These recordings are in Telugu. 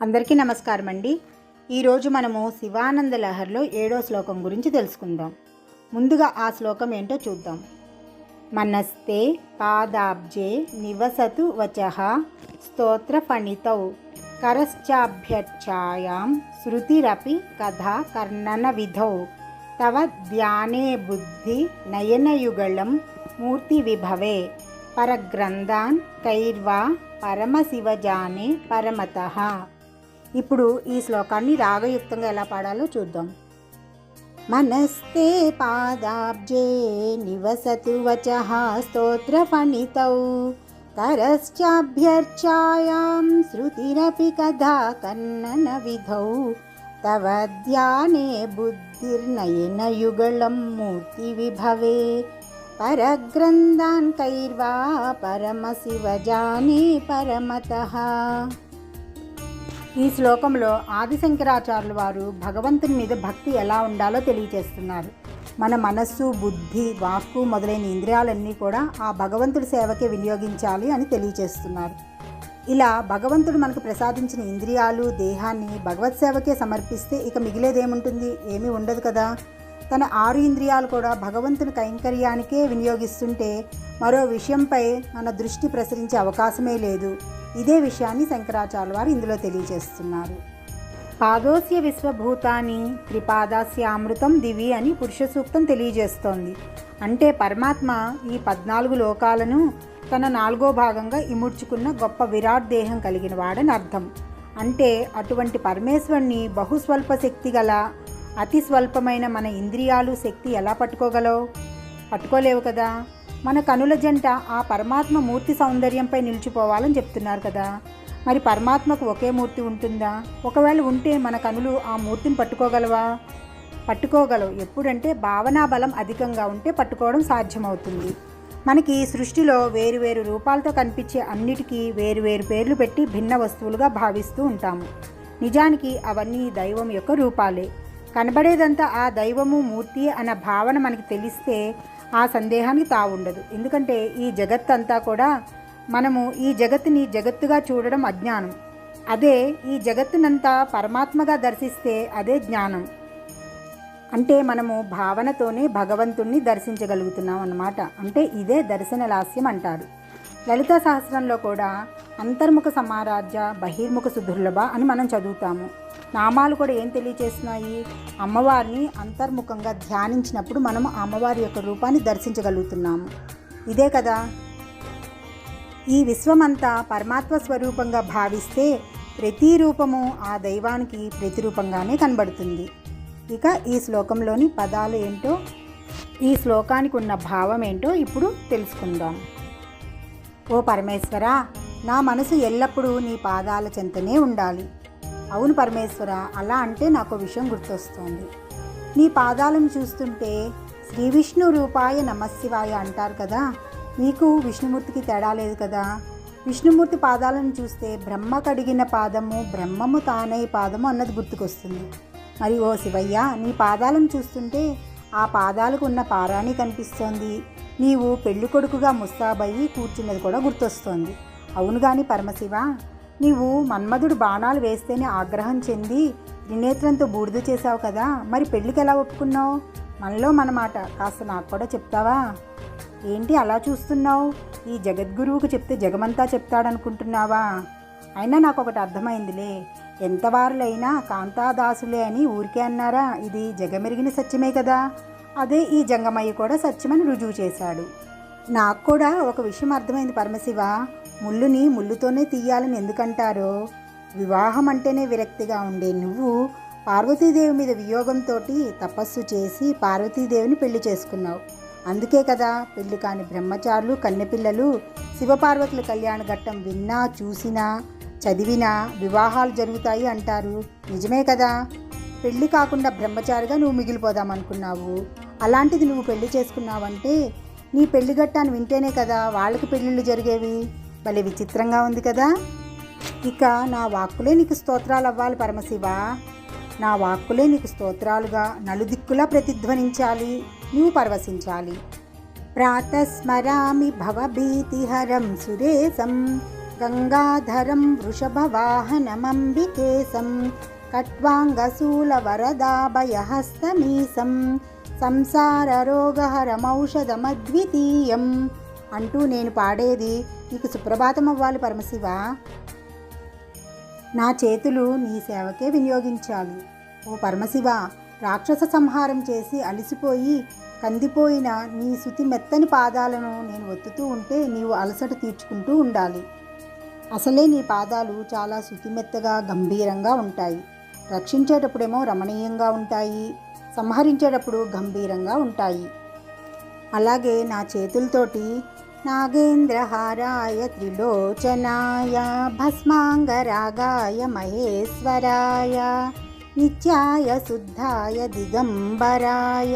అందరికీ నమస్కారం అండి ఈరోజు మనము శివానంద లహర్లో ఏడో శ్లోకం గురించి తెలుసుకుందాం. ముందుగా ఆ శ్లోకం ఏంటో చూద్దాం. మనస్తే పాదాబ్జే నివసతు వచః స్తోత్ర ఫణితౌ కరశ్చాభ్యర్చాయాం శృతిరపి కథా కర్ణన విధౌ తవ ధ్యానే బుద్ధి నయనయుగళం మూర్తి విభవే పరగ్రంథాన్ కైర్వా పరమశివజానే పరమత ఇప్పుడు ఈ శ్లోకాన్ని రాగయుక్తంగా ఎలా పాడాలో చూద్దాం. మనస్తే పాదాబ్జే నివసతు వచః స్తోత్రఫణితౌ కరశ్చాభ్యర్చాయాం శృతిరపి కథా కన్నన విధౌ తవ ధ్యానే బుద్ధిర్నయనయుగళం మూర్తి విభవే పరగ్రంథాన్ కైర్వా పరమశివజానే పరమతః ఈ శ్లోకంలో ఆదిశంకరాచార్యుల వారు భగవంతుని మీద భక్తి ఎలా ఉండాలో తెలియచేస్తున్నారు. మన మనస్సు బుద్ధి వాక్కు మొదలైన ఇంద్రియాలన్నీ కూడా ఆ భగవంతుడి సేవకే వినియోగించాలి అని తెలియచేస్తున్నారు. ఇలా భగవంతుడు మనకు ప్రసాదించిన ఇంద్రియాలు దేహాన్ని భగవత్ సేవకే సమర్పిస్తే ఇక మిగిలేదేముంటుంది? ఏమీ ఉండదు కదా. తన ఆరు ఇంద్రియాలు కూడా భగవంతుని కైంకర్యానికే వినియోగిస్తుంటే మరో విషయంపై మన దృష్టి ప్రసరించే అవకాశమే లేదు. ఇదే విషయాన్ని శంకరాచార్య వారు ఇందులో తెలియజేస్తున్నారు. పాదోస్య విశ్వభూతాన్ని త్రిపాదాస్య అమృతం దివి అని పురుష సూక్తం తెలియజేస్తోంది. అంటే పరమాత్మ ఈ పద్నాలుగు లోకాలను తన నాలుగో భాగంగా ఇముడ్చుకున్న గొప్ప విరాట్ దేహం కలిగిన వాడని అర్థం. అంటే అటువంటి పరమేశ్వరుని బహుస్వల్ప శక్తి గల అతి స్వల్పమైన మన ఇంద్రియాలు శక్తి ఎలా పట్టుకోగలవు? పట్టుకోలేవు కదా? మన కనుల జంట ఆ పరమాత్మ మూర్తి సౌందర్యంపై నిలిచిపోవాలని చెప్తున్నారు కదా. మరి పరమాత్మకు ఒకే మూర్తి ఉంటుందా? ఒకవేళ ఉంటే మన కనులు ఆ మూర్తిని పట్టుకోగలవా? పట్టుకోగలవు. ఎప్పుడంటే భావనా బలం అధికంగా ఉంటే పట్టుకోవడం సాధ్యమవుతుంది. మనకి సృష్టిలో వేరువేరు రూపాలతో కనిపించే అన్నిటికీ వేరువేరు పేర్లు పెట్టి భిన్న వస్తువులుగా భావిస్తూ ఉంటాము. నిజానికి అవన్నీ దైవం యొక్క రూపాలే. కనబడేదంతా ఆ దైవము మూర్తి అన్న భావన మనకి తెలిస్తే ఆ సందేహానికి తావుండదు. ఎందుకంటే ఈ జగత్ అంతా కూడా మనము ఈ జగత్తుని జగత్తుగా చూడడం అజ్ఞానం. అదే ఈ జగత్తునంతా పరమాత్మగా దర్శిస్తే అదే జ్ఞానం. అంటే మనము భావనతోనే భగవంతుణ్ణి దర్శించగలుగుతున్నాం అన్నమాట. అంటే ఇదే దర్శన లాస్యం అంటారు. లలిత సహస్రంలో కూడా అంతర్ముఖ సమారాధ్య బహిర్ముఖ సుదుర్లభ అని మనం చదువుతాము. నామాలు కూడా ఏం తెలియచేస్తున్నాయి? అమ్మవారిని అంతర్ముఖంగా ధ్యానించినప్పుడు మనం అమ్మవారి యొక్క రూపాన్ని దర్శించగలుగుతున్నాము. ఇదే కదా? ఈ విశ్వమంతా పరమాత్మ స్వరూపంగా భావిస్తే ప్రతి రూపము ఆ దైవానికి ప్రతిరూపంగానే కనబడుతుంది. ఇక ఈ శ్లోకంలోని పదాలు ఏంటో ఈ శ్లోకానికి ఉన్న భావం ఏంటో ఇప్పుడు తెలుసుకుందాం. ఓ పరమేశ్వర నా మనసు ఎల్లప్పుడూ నీ పాదాల చెంతనే ఉండాలి. అవును పరమేశ్వర అలా అంటే నాకు విషయం గుర్తొస్తోంది. నీ పాదాలను చూస్తుంటే శ్రీ విష్ణు రూపాయ నమశివాయ అంటారు కదా నీకు విష్ణుమూర్తికి తేడా లేదు కదా? విష్ణుమూర్తి పాదాలను చూస్తే బ్రహ్మ కడిగిన పాదము బ్రహ్మము తానై పాదము అన్నది గుర్తుకొస్తుంది. మరి ఓ శివయ్య నీ పాదాలను చూస్తుంటే ఆ పాదాలకు ఉన్న పారాణి కనిపిస్తోంది. నీవు పెళ్ళికొడుకుగా ముస్తాబయ్యి కూర్చున్నది కూడా గుర్తొస్తోంది. అవును కానీ పరమశివ నీవు మన్మధుడు బాణాలు వేస్తేనే ఆగ్రహం చెంది త్రినేత్రంతో బూడిద చేశావు కదా మరి పెళ్ళికి ఎలా ఒప్పుకున్నావు? మనలో మన మాట కాస్త నాకు కూడా చెప్తావా? ఏంటి అలా చూస్తున్నావు? ఈ జగద్గురువుకు చెప్తే జగమంతా చెప్తాడనుకుంటున్నావా? అయినా నాకు ఒకటి అర్థమైందిలే. ఎంతవారులైనా కాంతాదాసులే అని ఊరికే అన్నారా ఇది జగమెరిగిన సత్యమే కదా? అదే ఈ జంగమయ్య కూడా సత్యమని రుజువు చేశాడు. నాకు కూడా ఒక విషయం అర్థమైంది పరమశివ. ముళ్ళుని ముళ్ళుతోనే తీయాలని ఎందుకంటారో? వివాహం అంటేనే విరక్తిగా ఉండే నువ్వు పార్వతీదేవి మీద వియోగంతో తపస్సు చేసి పార్వతీదేవిని పెళ్ళి చేసుకున్నావు. అందుకే కదా పెళ్ళి కాని బ్రహ్మచారులు కన్నెపిల్లలు శివపార్వతుల కళ్యాణ ఘట్టం విన్నా చూసినా చదివినా వివాహాలు జరుగుతాయి అంటారు. నిజమే కదా? పెళ్ళి కాకుండా బ్రహ్మచారిగా నువ్వు మిగిలిపోదామనుకున్నావు. అలాంటిది నువ్వు పెళ్ళి చేసుకున్నావంటే నీ పెళ్ళి ఘట్టాన్ని వింటేనే కదా వాళ్ళకి పెళ్ళిళ్ళు జరిగేవి. భలే విచిత్రంగా ఉంది కదా. ఇక నా వాక్కులే నీకు స్తోత్రాలు అవ్వాలి పరమశివ. నా వాక్కులే నీకు స్తోత్రాలుగా నలుదిక్కులా ప్రతిధ్వనించాలి. నువ్వు పరవశించాలి. ప్రాతస్మరామి భవభీతిహరం సురేశం గంగాధరం వృషభవాహనమంబికేశం కట్వాంగశూలవరదాభయహస్తమీశం సంసారరోగహరమౌషధమద్వితీయం అంటూ నేను పాడేది నీకు సుప్రభాతం అవ్వాలి పరమశివ. నా చేతులు నీ సేవకే వినియోగించాలి. ఓ పరమశివ రాక్షస సంహారం చేసి అలసిపోయి కందిపోయిన నీ శుతి మెత్తని పాదాలను నేను ఒత్తుతూ ఉంటే నీవు అలసట తీర్చుకుంటూ ఉండాలి. అసలే నీ పాదాలు చాలా శుతిమెత్తగా గంభీరంగా ఉంటాయి. రక్షించేటప్పుడేమో రమణీయంగా ఉంటాయి. సంహరించేటప్పుడు గంభీరంగా ఉంటాయి. అలాగే నా చేతులతోటి నాగేంద్రహారాయ త్రిలోచనాయ భస్మాంగరాగాయ మహేశ్వరాయ నిత్యాయ శుద్ధాయ దిగంబరాయ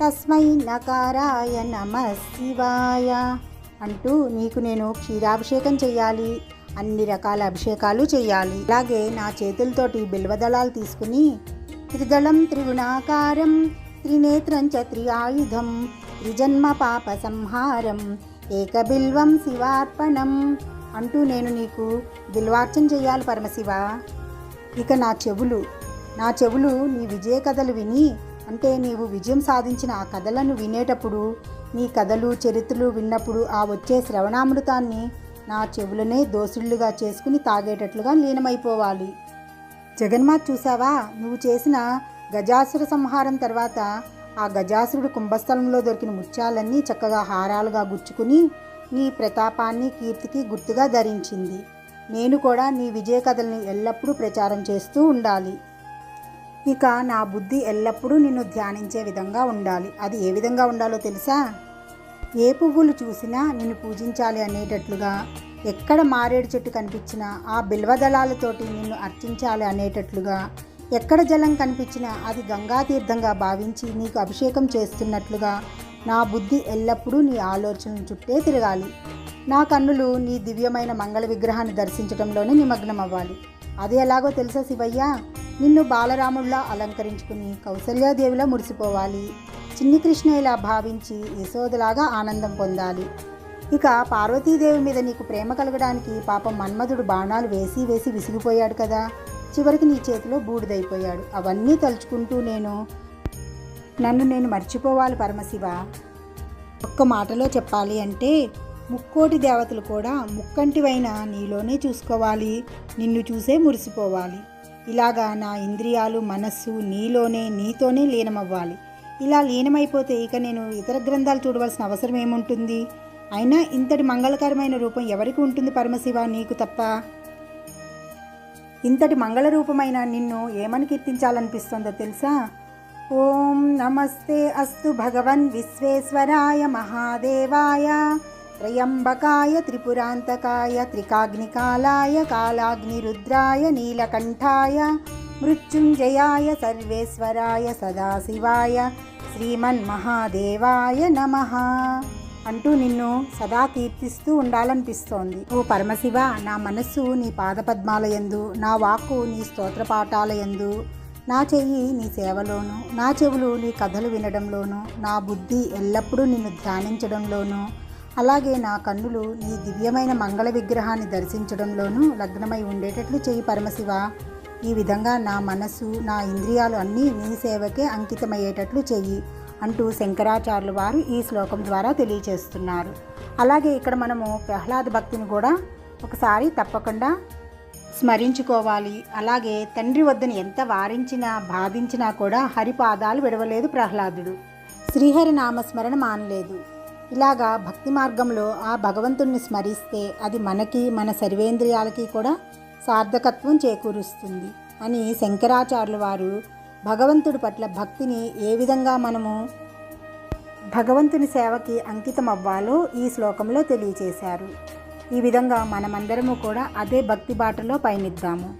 తస్మై నకారాయ నమ శివాయ అంటూ నీకు నేను క్షీరాభిషేకం చేయాలి అన్ని రకాల అభిషేకాలు చేయాలి అలాగే నా చేతులతోటి బిల్వదళాలు తీసుకుని త్రిదళం త్రిగుణాకారం త్రినేత్రం చ త్రిఆయుధం త్రిజన్మ పాప సంహారం ఏకబిల్వం శివార్పణం అంటూ నేను నీకు బిల్వార్చన చేయాలి పరమశివ. ఇక నా చెవులు నా చెవులు నీ విజయ కథలు విని అంటే నీవు విజయం సాధించిన ఆ కథలను వినేటప్పుడు నీ కథలు చరిత్రలు విన్నప్పుడు ఆ వచ్చే శ్రవణామృతాన్ని నా చెవులనే దోసిళ్ళుగా చేసుకుని తాగేటట్లుగా లీనమైపోవాలి. జగన్మాత్ చూసావా? నువ్వు చేసిన గజాసుర సంహారం తర్వాత ఆ గజాసురుడు కుంభస్థలంలో దొరికిన ముత్యాలన్నీ చక్కగా హారాలుగా గుచ్చుకుని నీ ప్రతాపాన్ని కీర్తికి గుర్తుగా ధరించింది. నేను కూడా నీ విజయ కథల్ని ఎల్లప్పుడూ ప్రచారం చేస్తూ ఉండాలి. ఇక నా బుద్ధి ఎల్లప్పుడూ నిన్ను ధ్యానించే విధంగా ఉండాలి. అది ఏ విధంగా ఉండాలో తెలుసా? ఏ పువ్వులు చూసినా నిన్ను పూజించాలి అనేటట్లుగా ఎక్కడ మారేడు చెట్టు కనిపించినా ఆ బిల్వదళాలతోటి నిన్ను అర్చించాలి అనేటట్లుగా ఎక్కడ జలం కనిపించినా అది గంగా తీర్థంగా భావించి నీకు అభిషేకం చేస్తున్నట్లుగా నా బుద్ధి ఎల్లప్పుడూ నీ ఆలోచనల చుట్టే తిరగాలి. నా కన్నులు నీ దివ్యమైన మంగళ విగ్రహాన్ని దర్శించడంలోనే నిమగ్నం అవ్వాలి అది ఎలాగో తెలుసా శివయ్య? నిన్ను బాలరాముడిలా అలంకరించుకుని కౌసల్యాదేవిలా మురిసిపోవాలి. చిన్ని కృష్ణ ఇలా భావించి యశోదలాగా ఆనందం పొందాలి. ఇక పార్వతీదేవి మీద నీకు ప్రేమ కలగడానికి పాపం మన్మధుడు బాణాలు వేసి వేసి విసిగిపోయాడు కదా. చివరికి నీ చేతిలో బూడిదైపోయాడు. అవన్నీ తలుచుకుంటూ నేను నన్ను నేను మర్చిపోవాలి పరమశివ. ఒక్క మాటలో చెప్పాలి అంటే ముక్కోటి దేవతలు కూడా ముక్కంటివైన నీలోనే చూసుకోవాలి. నిన్ను చూసే మురిసిపోవాలి. ఇలాగా నా ఇంద్రియాలు మనస్సు నీలోనే నీతోనే లీనమవ్వాలి. ఇలా లీనమైపోతే ఇక నేను ఇతర గ్రంథాలు చూడవలసిన అవసరం ఏముంటుంది? అయినా ఇంతటి మంగళకరమైన రూపం ఎవరికి ఉంటుంది పరమశివ నీకు తప్ప? ఇంతటి మంగళ రూపమైన నిన్ను ఏమని కీర్తించాలనిపిస్తుందో తెలుసా? ఓం నమస్తే అస్తు భగవన్ విశ్వేశ్వరాయ మహాదేవాయ త్రయంబకాయ త్రిపురాంతకాయ త్రికాగ్నికాలాయ కాలాగ్నిరుద్రాయ నీలకంఠాయ మృత్యుంజయాయ సర్వేశ్వరాయ సదాశివాయ శ్రీమన్మహాదేవాయ నమ. అంటూ నిన్ను సదా కీర్తిస్తూ ఉండాలనిపిస్తోంది. ఓ పరమశివ నా మనస్సు నీ పాదపద్మాలయందు నా వాక్కు నీ స్తోత్రపాఠాలయందు నా చెయ్యి నీ సేవలోను నా చెవులు నీ కథలు వినడంలోను నా బుద్ధి ఎల్లప్పుడూ నిన్ను ధ్యానించడంలోనూ అలాగే నా కన్నులు నీ దివ్యమైన మంగళ విగ్రహాన్ని దర్శించడంలోనూ లగ్నమై ఉండేటట్లు చెయ్యి పరమశివ. ఈ విధంగా నా మనస్సు నా ఇంద్రియాలు అన్నీ నీ సేవకే అంకితమయ్యేటట్లు చెయ్యి. అంటూ శంకరాచార్యులు వారు ఈ శ్లోకం ద్వారా తెలియచేస్తున్నారు అలాగే ఇక్కడ మనము ప్రహ్లాద భక్తిని కూడా ఒకసారి తప్పకుండా స్మరించుకోవాలి. అలాగే తండ్రి వద్దని ఎంత వారించినా బాధించినా కూడా హరిపాదాలు విడవలేదు ప్రహ్లాదుడు. శ్రీహరి నామస్మరణ మానలేదు. ఇలాగా భక్తి మార్గంలో ఆ భగవంతుణ్ణి స్మరిస్తే అది మనకి మన సర్వేంద్రియాలకి కూడా సార్థకత్వం చేకూరుస్తుంది అని శంకరాచార్యులు వారు భగవంతుడి పట్ల భక్తిని ఏ విధంగా మనము భగవంతుని సేవకి అంకితం అవ్వాలో ఈ శ్లోకంలో తెలియచేశారు. ఈ విధంగా మనమందరము కూడా అదే భక్తి బాటలో పయనిద్దాము.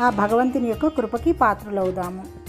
ఆ భగవంతుని యొక్క కృపకి పాత్రలవుదాము.